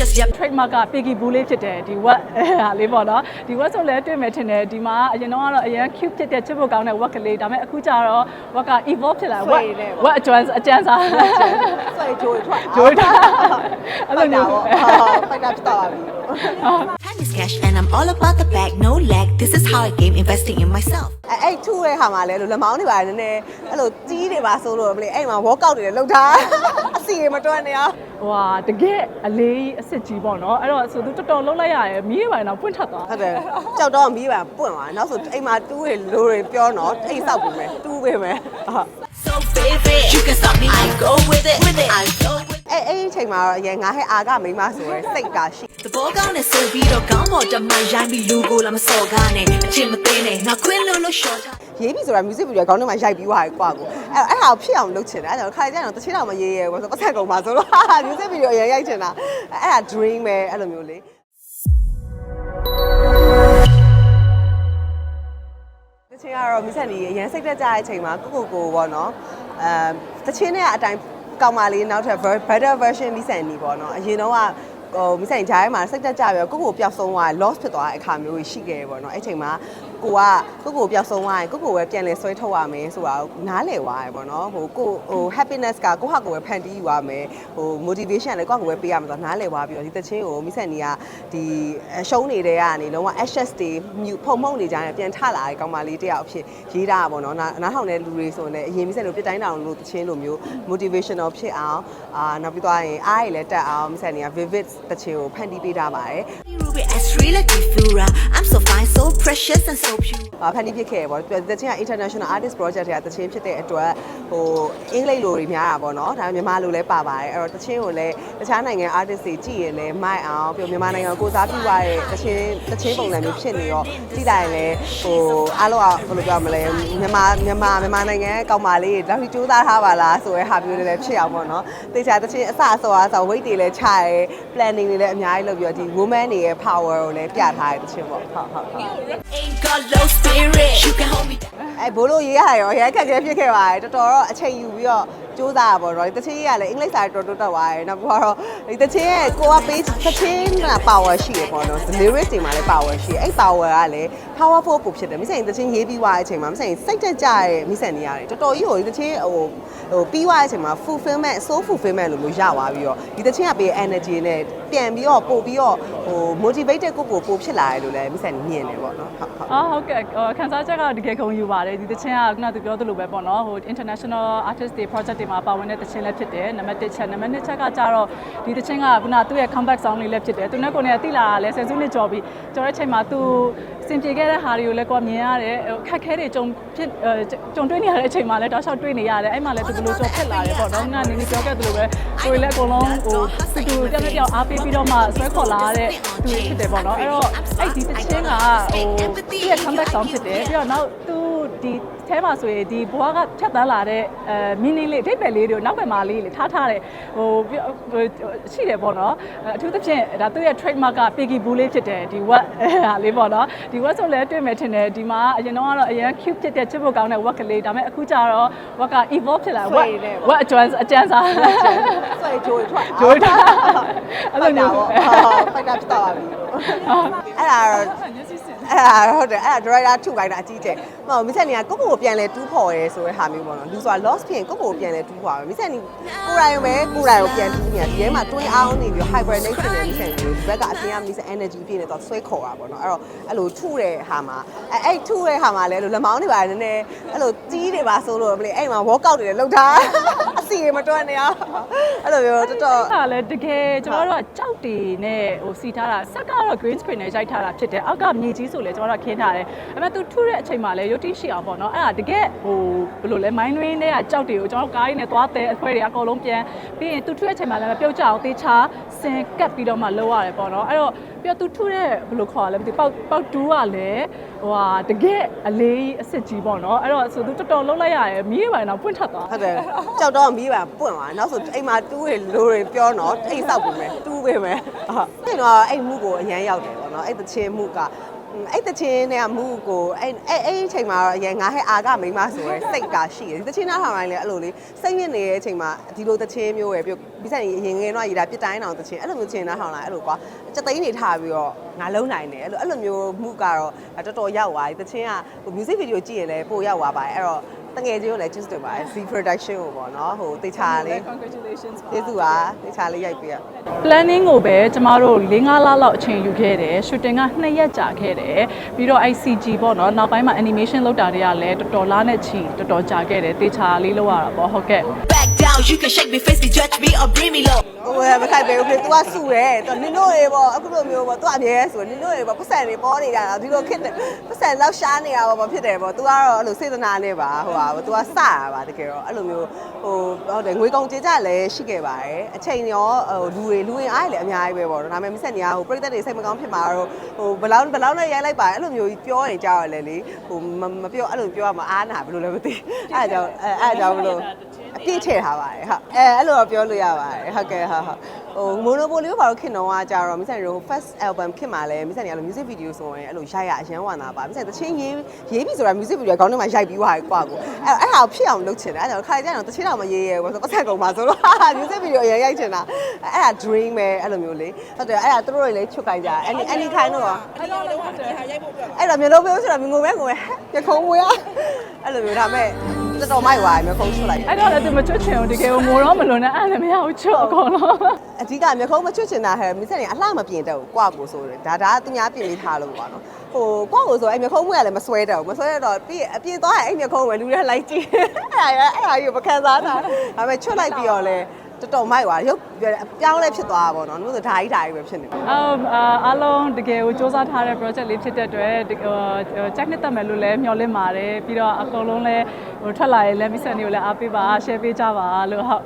precious yep trademark က Piggy Boo လေးဖြစ်တယ်ဒီ wet ဟာလေးပေါ့နော်ဒီ wet ဆိုလည်းတွေ့မယ်ထင်တယ်ဒီမှာအရင်တော့ကတော့အရင် cute ဖြစ်တဲ့ချစ်ဖို့ကောင်းတဲ့ wet ကလေးဒါပေမဲ့အခုကျတော့ wet က evolve ဖြစ်လာဆွဲ wet နေပေါ့ wet အကျွမ်းအကျန်းစားဆွဲကြိုးထွက်ဂျိုးထားအဲ့လိုမျိုးဖိုက်တာဖြစ်သွားပြီ time is cash and I'm all about the bag no lag this is how I game investing in myself အဲအဲ့ထူတဲ့ခါမှာလဲလို့လက်မောင်းတွေပါနည်းနည်းအဲ့လိုကြီးတွေပါဆိုလို့မလေးအဲ့မှာ workout တွေလည်းလုပ်ထားအစီတွေမတွန်းနေအောင် ဟွာတကယ်အလေးအစ်စ်ကြီးပေါ့နော်အဲ့တော့ဆိုသူတော်တော်လှုပ်လိုက်ရတယ်မီးရပါတော့ပွင့်ထသွားဟုတ်တယ်ကြောက်တော့မီးပါပွင့်သွားနောက်ဆိုအိမ်မှာတူးတွေလိုတွေပြောတော့အိမ်ဆောက်ပြီမယ်တူးပေးမယ်ဟုတ် so vivid you can stop me I go with it with it I go with အဲ့အဲ့ဒီအချိန်မှာတော့အရင်ငါဟဲ့အာကမိန်းမဆိုရဲစိတ်ကရှိ the ball gone and so be the gone more the my young be logo la ma so gane a chin ma tin ne na queen lo lo short ရေးပြီဆိုတာ music video ခေါင်းထဲမှာရိုက်ပြီးသွားတယ်ကွာကိုအဲ့အဲ့ဟာကိုဖြစ်အောင်လုပ်ချင်တယ်အဲ့တော့ခါကြတော့တချင်တော့မရေးရဲဘူးဆိုပတ်သက်ကုန်ပါဆိုတော့ music video အရင်ရိုက်ချင်တာအဲ့ဒါ dream ပဲအဲ့လိုမျိုးလေတချင်ကတော့မိဆက်နေအရင်စိတ်တက်ကြတဲ့အချိန်မှာကိုကိုကိုပေါ့နော်အဲတချင်နဲ့အတိုင်းကောင်းပါလေးနောက်ထပ် better version မိဆက်နေပေါ့နော်အရင်တော့က ဟိုမိဆိုင်ဂျားထဲမှာစိတ်တက်ကြပြီးတော့ကိုကိုပျောက်ဆုံးသွား loss ဖြစ်သွားတဲ့အခါမျိုးကြီးရှိခဲ့ပေါ့နော်အဲ့ချိန်မှာကိုကကိုကိုပျောက်ဆုံးသွားရင်ကိုကိုပဲပြန်လဲဆွဲထုတ်ရမယ်ဆိုတာကိုနားလည်သွားရပေါ့နော်ဟိုကိုဟို happiness ကကိုဟာကိုပဲဖန်တီးယူရမယ်ဟို motivation လည်းကိုဟာကိုပဲပေးရမယ်ဆိုတာနားလည်သွားပြီးတော့ဒီတချင်းကိုမိဆက်နေကဒီရှုံးနေတဲ့ကနေလုံးဝ ashes တွေမြူဖုံဖုံနေကြတယ်ပြန်ထလာတဲ့ကောင်မလေးတယောက်အဖြစ်ရေးတာပေါ့နော်နားနားထောင်တဲ့လူတွေဆိုရင်လည်းအရင်မိဆက်လို့ပြတိုင်းတောင်လို့တချင်းလိုမျိုး motivational ဖြစ်အောင်အာနောက်ပြီးသွားရင်အားရည်လည်းတက်အောင်မိဆက်နေက vivid တချင်းကိုဖန်တီးပေးထားပါတယ် ruby as real like fura I'm so fine so precious and so pure အာဖန်တီးဖြစ်ခဲ့ပေါ့တချင်းက international artist project တွေကတချင်းဖြစ်တဲ့အတွက်ဟိုအင်္ဂလိပ်လိုတွေများတာပေါ့နော်ဒါမြန်မာလိုလည်းပါပါတယ်အဲ့တော့တချင်းကိုလည်းတခြားနိုင်ငံ artist တွေကြည့်ရင်လည်းမိုက်အောင်ပြီးမြန်မာနိုင်ငံကိုကိုစားပြုရတဲ့တချင်းတချင်းပုံစံမျိုးဖြစ်နေရောကြည့်လိုက်ရင်လည်းဟိုအားလုံးကဘယ်လိုပြောမလဲမြန်မာမြန်မာမြန်မာနိုင်ငံကောက်ပါလေးလောက်ပြီးစူးစမ်းထားပါလားဆိုရဲဟာမျိုးတွေလည်းဖြစ်အောင်ပေါ့နော်တေချာတချင်းအစအစောအားဆို weight တွေလည်းချရဲ planning တွေလည်းအများကြီးလုပ်ပြီးတော့ဒီ woman တွေရဲ့ power ကိုလည်းပြထားတဲ့တချင်းပေါ့ဟုတ်ဟုတ်ဟုတ် ain't got low spirit you can hold me down အဲဘိုးလို့ရေးရရောရဲခက်ခဲဖြစ်ခဲ့ပါတယ်တော်တော်တော့အချိန်ယူပြီးတော့ စူးစမ်းရပါတော့ဒီတချင်းကြီးကလည်းအင်္ဂလိပ်စာတော်တော်တက်သွားတယ်နောက်ပြီးတော့ဒီတချင်းရဲ့ကိုကပေးတချင်းက power ရှိရပေါ့နော် lyrics တွေမှာလည်း power ရှိအဲ့ power ကလည်း powerful ပို့ဖြစ်တယ်မိဆိုင်တချင်းရေးပြီးသွားတဲ့အချိန်မှာမိဆိုင်စိတ်တက်ကြတဲ့မိဆန်နေရတယ်တော်တော်ကြီးဟိုဒီတချင်းဟိုဟိုပြီးသွားတဲ့အချိန်မှာ fulfillment soul fulfillment လို့မျိုးရသွားပြီးတော့ဒီတချင်းကပေး energy နဲ့ပြန်ပြီးတော့ပို့ပြီးတော့ဟို motivated ကိုကိုပို့ဖြစ်လာတယ်လို့လည်းမိဆိုင်မြင်တယ်ပေါ့နော်ဟုတ်ဟုတ်အော်ဟုတ်ကဲ့ဟိုခန်းစားချက်ကတကယ်ခုံယူပါတယ်ဒီတချင်းကခုနကသူပြောသလိုပဲပေါ့နော်ဟို international artist တွေ project တွေမှာပါဝင်တဲ့တချင်းလည်းဖြစ်တယ်နံပါတ်1ချက်နံပါတ်2ချက်ကကြတော့ဒီတချင်းကခုနသူ့ရဲ့ comeback song လေးလည်းဖြစ်တယ်သူနဲ့ကိုယ်နဲ့တိလာတာလည်းဆယ်စုနှစ်ကျော်ပြီကျော်တဲ့အချိန်မှာသူစင်ပြေခဲ့တဲ့ဟာတွေကိုလည်းကိုယ်မြင်ရတယ်ဟိုခက်ခဲတွေကြုံဖြစ်ကြုံတွေ့နေရတဲ့အချိန်မှာလည်းတောက်လျှောက်တွေ့နေရတယ်အဲ့မှာလည်းသူဘယ်လိုကြော်ဖြစ်လာတယ်ပေါ့နော်ခုနကနေနေပြောခဲ့သလိုပဲကိုယ်လည်းအကုန်လုံးဟိုသူတူတယောက်နဲ့တယောက်အားပေးပြီးတော့မှဆွဲခေါ်လာတဲ့သူဖြစ်တယ်ပေါ့နော်အဲ့တော့အဲ့ဒီတချင်းကဟိုသူ့ရဲ့ comeback song ဖြစ်တယ်ပြီးတော့နောက်သူ ဒီအဲမှာဆိုရင်ဒီဘွားကဖြတ်တန်းလာတဲ့အဲ meaning လေးအဓိပ္ပာယ်လေးတွေကိုနောက်ဘက်မှာလေးလေးထားထားတယ်ဟိုရှိတယ်ပေါ့နော်အထူးသဖြင့်ဒါသူ့ရဲ့ trademark က Piggy Boo လေးဖြစ်တယ်ဒီ wet ဟာလေးပေါ့နော်ဒီ wet ဆိုလည်းတွေ့မယ်ထင်တယ်ဒီမှာအရင်တော့ကတော့အရင် cute ဖြစ်တဲ့ချစ်ဖို့ကောင်းတဲ့ wet ကလေးဒါပေမဲ့အခုကျတော့ wet က evolve ဖြစ်လာ wet wet အကျွမ်းအကျန်းစားဆွဲကြိုးထွက်ဂျိုးထားအဲ့လိုမျိုးပေါ့ဖိုက်တာဖြစ်သွားပြီအဲ့ဒါတော့ အဲ့ဒါဟုတ်တယ်အဲ့ဒါ driver ထုခိုင်းတာအကြီးကျယ်မဟုတ်မိဆက်နေကကိုကိုကိုပြန်လဲတူးဖော်ရဲဆိုတဲ့ဟာမျိုးပေါ့နော်လူဆိုတာ loss ဖြစ်ရင်ကိုကိုကိုပြန်လဲတူးဖော်ရမိဆက်နေကိုရိုင်းပဲကိုရိုင်းကိုပြန်တူးနေတယ်ဒီထဲမှာ twin အောင်နေပြီး hibernate ဖြစ်နေမိဆက်နေဒီဘက်ကအပြင်ကမိဆက် energy ပြည့်နေတော့ဆွဲခေါ်တာပေါ့နော်အဲ့တော့အဲ့လိုထုတဲ့ဟာမှာအဲ့အဲ့ထုတဲ့ဟာမှာလဲလို့လက်မောင်းတွေပါနည်းနည်းအဲ့လိုကြီးတွေပါဆိုလို့မလေးအဲ့မှာ workout တွေလည်းလုပ်ထားအ စီတွေမတွန်းနေအောင်အဲ့လိုမျိုးတော်တော်အဲ့ဒါလည်းတကယ်ကျွန်တော်တို့ကကြောက်တွေနဲ့ဟိုစီထားတာဆက်ကတော့ green screen နဲ့ရိုက်ထားတာဖြစ်တယ်အောက်ကမြေကြီးဆိုလဲကျွန်တော်တို့ကခင်းထားတယ်အဲ့မဲ့သူထုတဲ့အချိန်မှာလဲရုပ်တိရှိအောင်ပေါ့နော်အဲ့ဒါတကယ်ဟိုဘယ်လိုလဲ mind rain တွေကကြောက်တွေကိုကျွန်တော်တို့ကားကြီးနဲ့သွားတဲ့အခွဲတွေအကုန်လုံးပြန်ပြီးရင်သူထုတဲ့အချိန်မှာလည်းပြုတ်ကြအောင်သေချာစင်ကပ်ပြီးတော့မှလောက်ရတယ်ပေါ့နော်အဲ့တော့ပြီးတော့သူထုတဲ့ဘယ်လိုခေါ်ရလဲမသိပေါက်ပေါက်တူးကလည်း ဟိုဟာတကယ်အလေးအစ်စ်ကြီးပေါ့နော်အဲ့တော့ဆိုသူတော်တော်လှုပ်လိုက်ရတယ်မီးရပါတော့ပွင့်ထသွားဟုတ်တယ်ကြောက်တော့မီးပါပွင့်သွားနောက်ဆိုအိမ်မှာတူးတွေလိုတွေပြောတော့အိမ်ဆောက်ပြီမယ်တူးပေးမယ်ဟုတ်အဲ့တော့အဲ့မှုကိုအရန်ရောက်တယ်ပေါ့နော်အဲ့တချင်းမှုက အဲ့တချင်းနဲ့မူကိုအဲ့အဲ့အဲ့အချိန်မှာတော့အရင်ငါဟဲ့အာကမိန်းမဆိုရဲစိတ်ကရှိတယ်ဒီတချင်းနားထောင်တိုင်းလည်းအဲ့လိုလေးစိတ်ညစ်နေတဲ့အချိန်မှာဒီလိုတချင်းမျိုးပဲပြပြီးဆိုင်ရင်ငယ်တော့ရတာပြစ်တိုင်းအောင်တချင်းအဲ့လိုမျိုးချင်းနားထောင်လာအဲ့လိုကွာစက်သိန်းနေထားပြီးတော့ငါလုံးနိုင်တယ်အဲ့လိုအဲ့လိုမျိုးမှုကတော့တော်တော်ရောက်သွားပြီတချင်းကဟို music video ကြည့်ရင်လည်းပို့ရောက်သွားပါတယ်အဲ့တော့ တငယ်ချင်းကိုလည်း just တင်ပါတယ် Z production ကိုပေါ့နော်ဟိုတေချာလေး congratulations ကျေးဇူးပါတေချာလေးရိုက်ပေးရ planning ကိုပဲကျမတို့၄၅လလောက်အချိန်ယူခဲ့တယ် shooting က2ရက်ကြာခဲ့တယ်ပြီးတော့ ICG ပေါ့နော်နောက်ပိုင်းမှာ animation လုပ်တာတွေကလည်းတော်တော်လားနဲ့ချီတော်တော်ကြာခဲ့တယ်တေချာလေးလောက်ရတာပေါ့ဟုတ်ကဲ့ back down you can shake me face me judge me or bring me low ဟိုမခိုက်ပဲဦးလေ तू ကစုတယ်။ तू နင်တို့တွေပေါ့အခုလိုမျိုးပေါ့ तू အမြဲဆိုနင်တို့တွေပေါ့ပတ်စံတွေပေါ်နေကြတာဒီလိုခစ်တယ်ပတ်စံလောက်ရှားနေတာပေါ့ဖြစ်တယ်ပေါ့ तू ကတော့အဲ့လိုစေတနာနဲ့ပါဟိုဟာ तू ကစတာပါတကယ်တော့အဲ့လိုမျိုးဟိုဟုတ်တယ်ငွေကုန်ကြေးကြလည်းရှိခဲ့ပါတယ်အချိန်ရောဟိုလူတွေလူဝင်အားလည်းအများကြီးပဲပေါ့ဒါပေမဲ့မဆက်နေရဟိုပြိသက်တွေစိတ်မကောင်းဖြစ်မှာတော့ဟိုဘလောင်းဘလောင်းနဲ့ရိုက်လိုက်ပါအဲ့လိုမျိုးပြောနေကြရလေလေဟိုမပြောအဲ့လိုပြောရမှာအားနာဘယ်လိုလဲမသိအဲ့ဒါကြောင့်အဲ့အဲ့ဒါကြောင့်ဘလို့ အပြည့်ထည့်ထားပါတယ်ဟုတ်အဲအဲ့လိုတော့ပြောလို့ရပါတယ်ဟုတ်ကဲ့ဟုတ်ဟုတ်ဟိုမိုနိုပိုလီကိုဘာလို့ခင်တော့ကကြတော့မိဆိုင်တို့ first album ခင်မှာလဲမိဆိုင်တွေကလို့ music video ဆိုရင်အဲ့လိုရိုက်ရအရန်ဝါနာပါမိဆိုင်တချင်းရေးရေးပြီဆိုတာ music video ခေါင်းထဲမှာရိုက်ပြီးသွားပြီကွာကိုအဲ့အဲ့ဟာကိုဖြစ်အောင်လုပ်ချင်တယ်အဲ့ဒါခါကြတော့တချင်းတော့မရေးရဲဘူးဆိုပတ်သက်ကုန်ပါဆိုတော့ music video ရရိုက်ချင်တာအဲ့ဒါ dream ပဲအဲ့လိုမျိုးလေဟုတ်တယ်အဲ့ဒါသူတို့တွေလည်းချွတ်ကြကြအဲ့ဒီအဲ့ဒီခိုင်းတော့အဲ့တော့မျိုးလုံးပြောဆိုတော့ငိုမဲငိုမဲရခုံးမွေးအဲ့လိုမျိုးဒါမဲ့ တော်တော်မိုက်သွားပြီမျိုးခုံးချွတ်လိုက်အဲ့တော့လည်းသူမချွတ်ချင်ဘူးတကယ်ကိုငိုတော့မလို့နဲ့အဲ့လည်းမရဘူးချွတ်အကုန်လုံးအဓိကမျက်ခုံးမချွတ်ချင်တာဟဲ့မိစက်နေအလှမပြင်တတ်ဘူးကွာကိုဆိုတယ်ဒါဒါသူများပြင်ပေးထားလို့ကွာနော်ဟိုကွာကိုဆိုအဲ့မျက်ခုံးမွေးကလည်းမဆွဲတတ်ဘူးမဆွဲတော့ပြီးအပြင်သွားရင်အဲ့မျက်ခုံးပဲလူတွေလိုက်ကြည့်အဲ့ဒါအဲ့ဒါကြီးကိုမခံစားတာဒါပေမဲ့ချွတ်လိုက်ပြီးတော့လဲ တော်တော်မိုက်သွားရုပ်ပြောင်းလဲဖြစ်သွားတာပေါ့နော်တို့ဆိုဓာကြီးဓာကြီးပဲဖြစ်နေတယ်အမ်အားလုံးတကယ်ကိုစူးစမ်းထားတဲ့ project လေးဖြစ်တဲ့အတွက်ဟိုချက်နှစ်တက်မယ်လို့လည်းမျှော်လင့်ပါတယ်ပြီးတော့အကုန်လုံးလည်းဟိုထွက်လာရင်လည်းမိတ်ဆက်နေကိုလည်းအားပေးပါ share ပေးကြပါလို့ဟုတ်